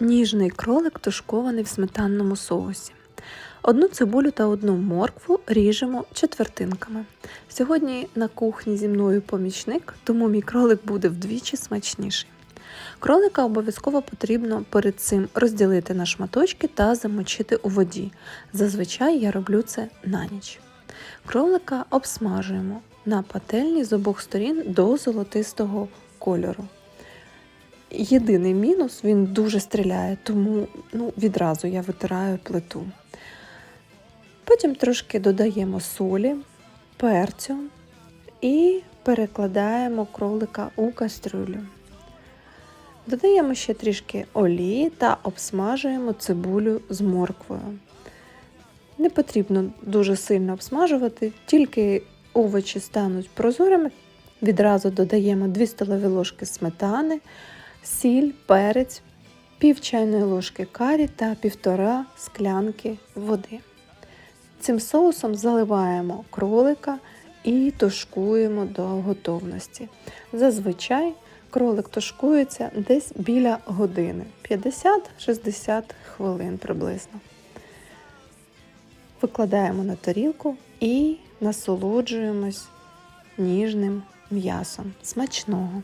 Ніжний кролик тушкований в сметанному соусі. Одну цибулю та одну моркву ріжемо четвертинками. Сьогодні на кухні зі мною помічник, тому мій кролик буде вдвічі смачніший. Кролика обов'язково потрібно перед цим розділити на шматочки та замочити у воді. Зазвичай я роблю це на ніч. Кролика обсмажуємо на пательні з обох сторін до золотистого кольору. Єдиний мінус він дуже стріляє, тому ну, відразу я витираю плиту. Потім трошки додаємо солі, перцю і перекладаємо кролика у кастрюлю. Додаємо ще трішки олії та обсмажуємо цибулю з морквою. Не потрібно дуже сильно обсмажувати, тільки овочі стануть прозорими. Відразу додаємо 2 столові ложки сметани, сіль, перець, пів чайної ложки карі та півтора склянки води. Цим соусом заливаємо кролика і тушкуємо до готовності. Зазвичай кролик тушкується десь біля години 50-60 хвилин приблизно. Викладаємо на тарілку і насолоджуємось ніжним м'ясом. Смачного!